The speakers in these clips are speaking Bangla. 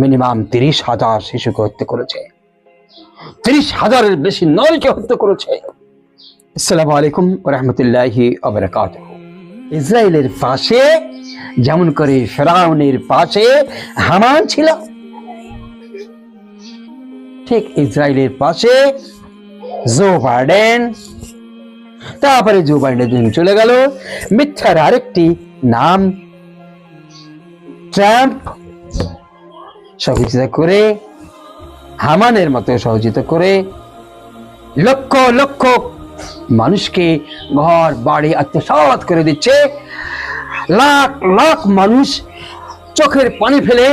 মিনিমাম তিরিশ হাজার শিশুকে হত্যা করেছে। তিরিশ হাজারের বেশি নারীকে হত্যা করেছে। আসসালামু আলাইকুম রহমতুল্লাহি ইসরায়েলের পাশে, যেমন করে ফেরাউনের পাশে হামান ছিল। ঠিক ইসরায়েলের পাশে জো বাইডেন। তারপরে জো বাইডেন চলে গেল। মিথ্যার আরেকটি নাম ট্রাম্প। সহযোগিতা করে, হামানের মতো সহযোগিতা করে, লক্ষ লক্ষ মানুষকে ঘর, বাড়ি, আত্মসাৎ করে দিচ্ছে। লাখ লাখ মানুষ চোখের পানি ফেলে,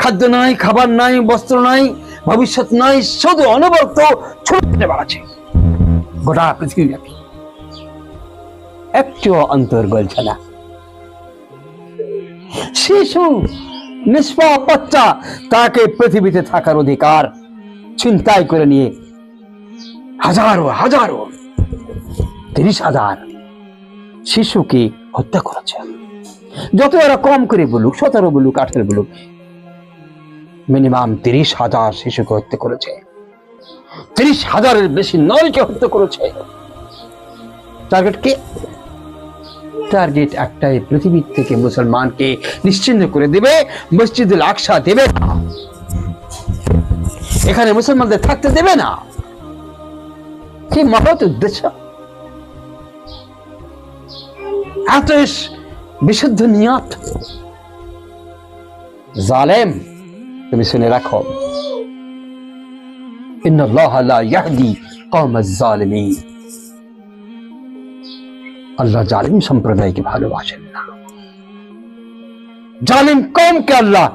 খাদ্য নাই, খাবার নাই, বস্ত্র নাই, ভবিষ্যৎ নাই, শুধু অনবরত ছুটতে বাড়াচ্ছে গোটা পৃথিবীব্যাপী একটিও অন্তর গলছে না শিশু নিষ্পাপ বাচ্চা তাকে পৃথিবীতে থাকার অধিকার চিন্তাই করে নিয়ে হাজারো হাজারো, তিরিশ হাজার শিশুকে হত্যা করেছে। যত এরা কম করে বলুক, সতেরো বলুক, আঠেরো বলুক মিনিমাম তিরিশ হাজার শিশুকে হত্যা করেছে। তিরিশ হাজারের বেশি নারীকে হত্যা করেছে। টার্গেট কে? টার্গেট একটাই, পৃথিবীর থেকে মুসলমানকে নিশ্চিন্ত করে দেবে, মসজিদুল আকসা দেবে না। এখানে মুসলমানদের থাকতে দেবে না। কি মহৎ উদ্দেশ্য। এত বিশুদ্ধ নিয়ত। জালেম, তুমি শুনে রাখো। ইন্নাল্লাহ লা ইয়াহদি কওমাজ জালিমিন আল্লাহ জালিম সম্প্রদায়কে ভালোবাসেন না। জালিম কমকে আল্লাহ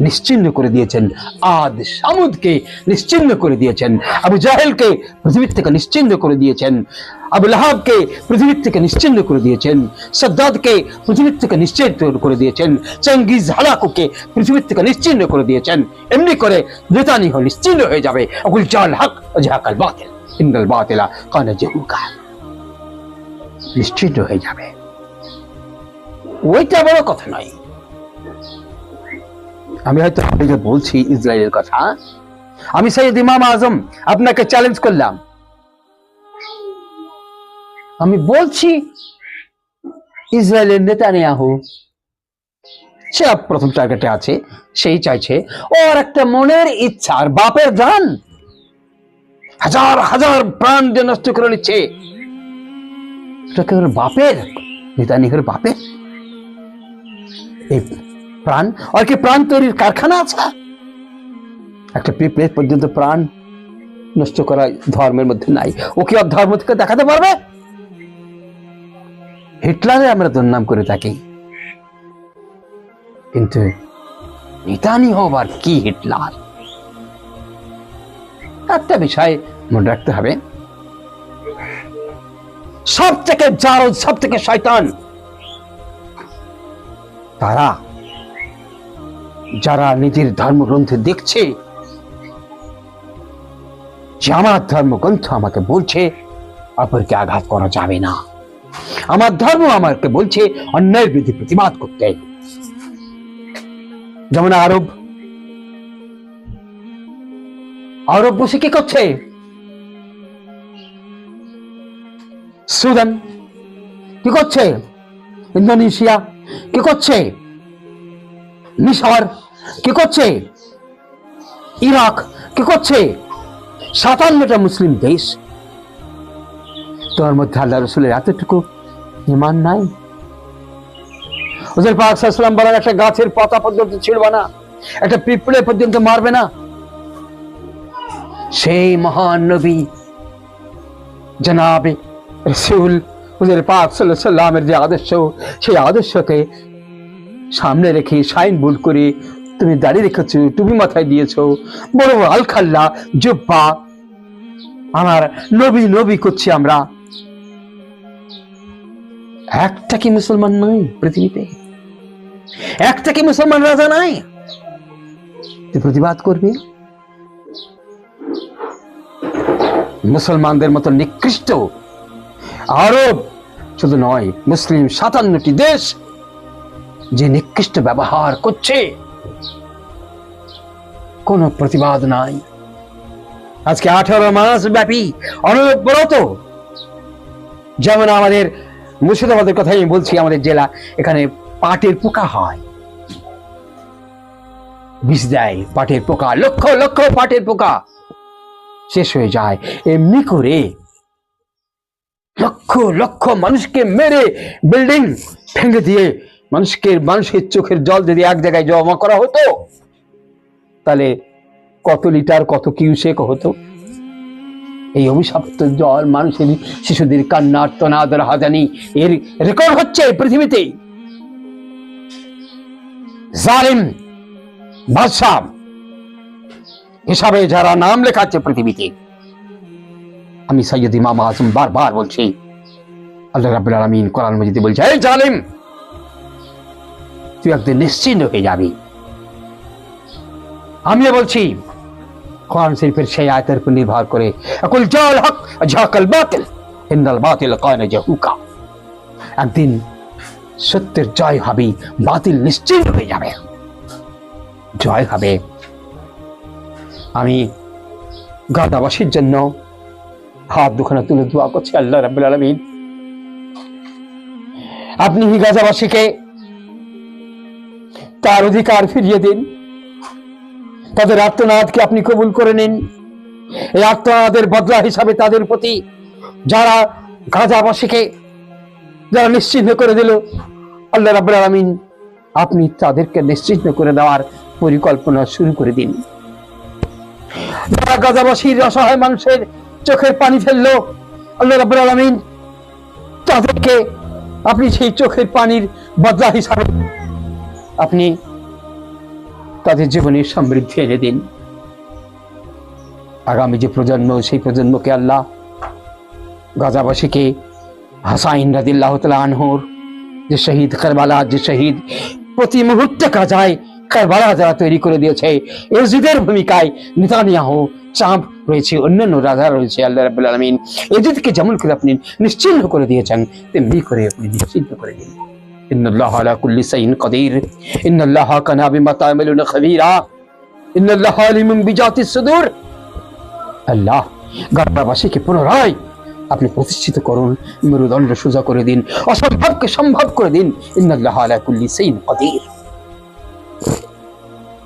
নিশ্চিন্ন করে দিয়েছেন। আদ সামুদকে নিশ্চিন্ন করে দিয়েছেন। আবু জাহেলকে পৃথিবীর থেকে নিশ্চিন্ন করে দিয়েছেন। আবু লাহাবকে পৃথিবীর থেকে নিশ্চিন্ন করে দিয়েছেন। সদ্দাদকে পৃথিবীর থেকে নিশ্চিন্ন করে দিয়েছেন। চঙ্গিজ হালাকুকে পৃথিবীর থেকে নিশ্চিন্ন করে দিয়েছেন। এমনি করে নেতানিহ নিশ্চিন্ন হয়ে যাবে। অকুল জাল হক জাহাকাল বাতিল। ইন্দাল বাতিলা কানা নিশ্চিন্ত হয়ে যাবে। ওইটা বড় কথা নয়। আমি হয়তো আপনাকে বলছি ইসরায়েলের কথা। আমি সৈয়দ ইমাম আজম, আপনাকে চ্যালেঞ্জ করলাম। আমি বলছি, ইসরায়েলের নেতা নেয়াহু সে প্রথম টার্গেটে আছে, সেই চাইছে। ওর একটা মনের ইচ্ছা, আর বাপের জান হাজার হাজার প্রাণ যে নষ্ট করে নিচ্ছে। বাপের? বাপের? এই প্রাণ? আর কি প্রাণ তৈরির কারখানা আছে? একটা পিঁপড়ে পর্যন্ত প্রাণ নষ্ট করা ধর্মের মধ্যে নাই। ও কি আর ধর্ম থেকে দেখাতে পারবে? হিটলারে আমরা দুর্নাম করে থাকি। কিন্তু নিতানি হবার কি হিটলার? একটা বিষয় মনে রাখতে হবে। সব থেকে জারদ সব থেকে শয়তান। তারা যারা নিজের ধর্মগ্রন্থে দেখছে, যে আমার ধর্মগ্রন্থ আমাকে বলছে অপরকে আঘাত করা যাবে না। আমার ধর্ম আমাকে বলছে অন্যায়ের বিরুদ্ধে প্রতিবাদ করতে। যেমন আরব। আরব বসে কি করছে? সুদান, কি করছে? ইন্দোনেশিয়া, কি করছে? মিশর, কি করছে? ইরাক, কি করছে? সাতান্নটা মুসলিম দেশ। তোর মধ্যে আল্লাহ রসুলের এতটুকু ইমান নাই? ওদের পাকসাল্লাম বলেন, একটা গাছের পাতা পর্যন্ত ছিড়বে না, একটা পিঁপড়ে পর্যন্ত মারবে না। সেই মহান নবী জনাবে রসুল হুজুর পাক সাল্লামের যে আদর্শ, সেই আদর্শকে সামনে রেখে সাইন বোর্ড করে তুমি দাঁড়িয়ে রেখেছো, টুপি মাথায় দিয়েছ। বড় বড় আলখাল্লা জব্বা, আমার নবী নবী করছি আমরা। একটা কি মুসলমান নাই পৃথিবীতে? একটা কি মুসলমান রাজা নাই? তুই প্রতিবাদ করবি? মুসলমানদের মতো নিকৃষ্ট আরব, শুধু নয়, মুসলিম সাতান্নটি দেশ যে নিকৃষ্ট ব্যবহার করছে। কোনো প্রতিবাদ নাই। আজকে আঠারো মাস ব্যাপী অনবরত যেমন আমাদের মুর্শিদাবাদের কথাই আমি বলছি, আমাদের জেলা এখানে পাটের পোকা হয়। বিষ দেয় পাটের পোকা, লক্ষ লক্ষ পাটের পোকা শেষ হয়ে যায়। এমনি করে লক্ষ লক্ষ মানুষকে মেরে বিল্ডিং ভেঙে দিয়ে মানুষকে মানুষের চোখের জল যদি এক জায়গায় জমা করা হতো, তাহলে কত লিটার, কত কিউসেক হতো? এই অভিশপ্ত জল মানুষের শিশুদের কান্নার তনাদর হাজানি, এর রেকর্ড হচ্ছে পৃথিবীতে। জালিম বাদশাহ হিসাবে যারা নাম লেখাচ্ছে পৃথিবীতে আমি সৈয়দ ইমাম আজম বারবার বলছি, আল্লাহ রাব্বুল আলামিন কোরআন মজিদে বলছে, এই জালিম, তুই একদিন নিশ্চিন্ত হয়ে যাবি। আমিও বলছি, কোরআন শরীফের সেই আয়াতের উপর নির্ভর করে, আকুল জাল হক ঝাকাল বাতিল, ইন্নাল বাতিল কায়না জাহুকা। একদিন সত্যের জয় হবে, বাতিল নিশ্চিন্ত হয়ে যাবে। জয় হবে। আমি গাদাবাসীর জন্য হাত দুখানা তুলে দোয়া করছি, আল্লাহ রাব্বুল আলামিন। আপনি হি গাজাবাসীকে তার অধিকার ফিরিয়ে দিন। তাদের আত্মনাদকে আপনি কবুল করে নিন। এই আত্মনাদের বদলা হিসাবে তাদের প্রতি যারা গাজাবাসীকে, যারা নিশ্চিহ্ন করে দিল, আল্লাহ রাব্বুল আলামিন, আপনি তাদেরকে নিশ্চিহ্ন করে দেওয়ার পরিকল্পনা শুরু করে দিন। যারা গাজাবাসীর অসহায় মানুষের চোখের পানি ফেলল। আল্লাহ রাব্বুল আলামিন তাদেরকে আপনি সেই চোখের পানির বদলা হিসাবে আপনি তাদের জীবনে সমৃদ্ধি এনে দিন। আগামী যে প্রজন্ম, সেই প্রজন্মকে আল্লাহ গাজাবাসীকে হাসাইন রাদিল্লাহ তালা আনহর যে শহীদ কারবালা যে শহীদ, প্রতি মুহূর্তে কাজায় কারবারা যারা তৈরি করে দিয়েছে, এজিদের ভূমিকায় নিতানিয়াহ চাঁপ রয়েছে, অন্যান্য রাজা রয়েছে, আল্লাহ রাবুল আলমিন। এজিদকে যেমন করে আপনি নিশ্চিহ্ন করে দিয়েছেন, তেমনি করে আপনি নিশ্চিহ্ন করে দিন। ইন্নআল্লাহ আলা কুল্লি সাইন কদির। ইন্নআল্লাহ কানা বিমা তামিলুন খবীরা। ইন্নআল্লাহ আলিমুন বিজাতি সুদূর। আল্লাহ গাব্বাবাসীকে পুনরায় আপনি প্রতিষ্ঠিত করুন, মেরুদণ্ড সুজা করে দিন, অসম্ভবকে সম্ভব করে দিন। ইন্নআল্লাহ আলা কুল্লি شيء কদির।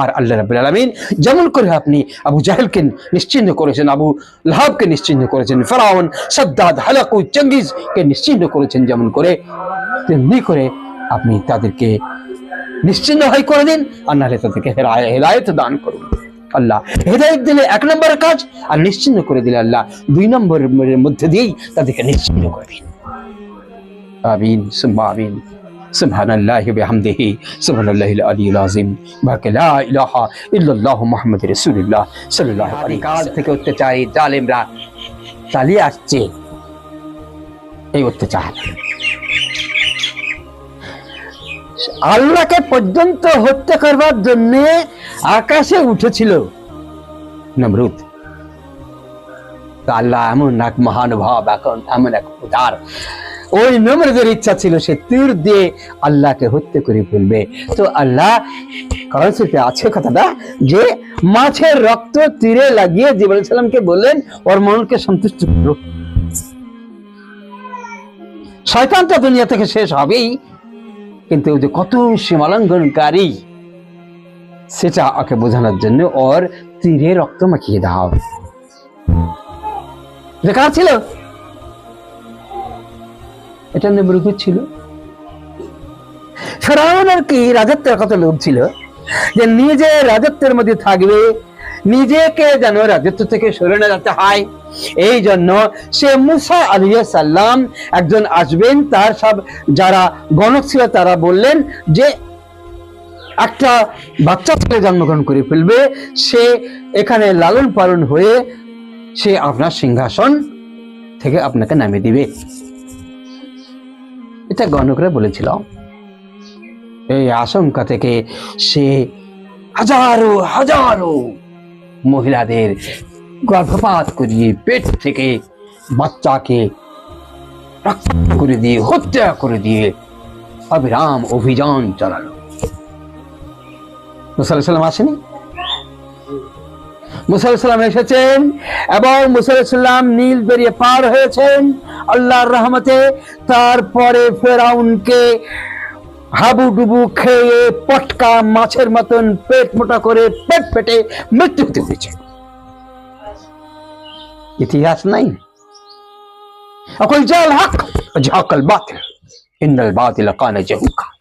আর আল্লাহ রাব্বুল আলামিন যেমন করে আপনি আবু জাহেলকে নিশ্চিহ্ন করেছেন, আবু লাহাবকে নিশ্চিহ্ন করেছেন, ফেরাউন, সাদ্দাদ, হালাকু, চেঙ্গিজকে নিশ্চিহ্ন করেছেন যেমন করে, তেমনি করে আপনি তাদেরকে নিশ্চিহ্ন হয় করে দিন, আর নাহলে তাদেরকে হেদায়েত দান করুন। আল্লাহ হেদায়েত দিলে এক নম্বরের কাজ, আর নিশ্চিহ্ন করে দিলে আল্লাহ দুই নম্বরের মধ্যে দিয়েই তাদেরকে নিশ্চিহ্ন করে দিন। আমিন, সুম্মা আমিন। আল্লাহকে পর্যন্ত হত্যা করবার জন্য আকাশে উঠেছিল নমরুদ। আল্লাহ এমন এক মহানুভব এখন এমন এক উদার ওই নমরুদের ইচ্ছা ছিল সে তীর দিয়ে আল্লাহকে হত্যা করে ফেলবে। তো আল্লাহ সেটা আছে কথাটা যে মাছের রক্ত তীরে লাগিয়ে জিবরাইল সালামকে বললেন, ওর মনকে সন্তুষ্ট করো। শয়তান তো দুনিয়া থেকে শেষ হবেই, কিন্তু ওই যে কত সীমালঙ্ঘনকারী, সেটা ওকে বোঝানোর জন্য ওর তীরে রক্ত মাখিয়ে দাও এটা কার ছিল? এটা নেমরুদের ছিল। ফেরাউনের কি রাজত্বের কত লোভ ছিল যে নিজে রাজত্বের মধ্যে থাকবে, নিজেকে যেন রাজত্ব থেকে সরে না যেতে হয়। এই জন্য সে মুসা আলিয়া সাল্লাম একজন আসবেন, তার সব যারা গণক ছিল তারা বললেন যে একটা বাচ্চা ছেলে জন্মগ্রহণ করে ফেলবে, সে এখানে লালন পালন হয়ে সে আপনার সিংহাসন থেকে আপনাকে নামিয়ে দিবে। এটা গণকরা বলেছিল। এই আশঙ্কা থেকে সে হাজারো হাজারো মহিলাদের গর্ভপাত করিয়ে পেট থেকে বাচ্চাকে করে দিয়ে, হত্যা করে দিয়ে অবিরাম অভিযান চালালো। মুসাল্লাম আসেনি? মুসাল্লাম এসেছেন এবং মুসাল্লাম নীল বেরিয়ে পার হয়েছেন আল্লাহর রহমতে। তারপরে ফেরাউনকে হাবুডুবু খেয়ে পটকা মাছের মতন পেট মোটা করে পেট পেটে মৃত্যু হতে হয়েছে। ইতিহাস নাই। অকল জাল হক ঝাকল বাতিল। ইন্নাল বাতিল কানা জাহুকা।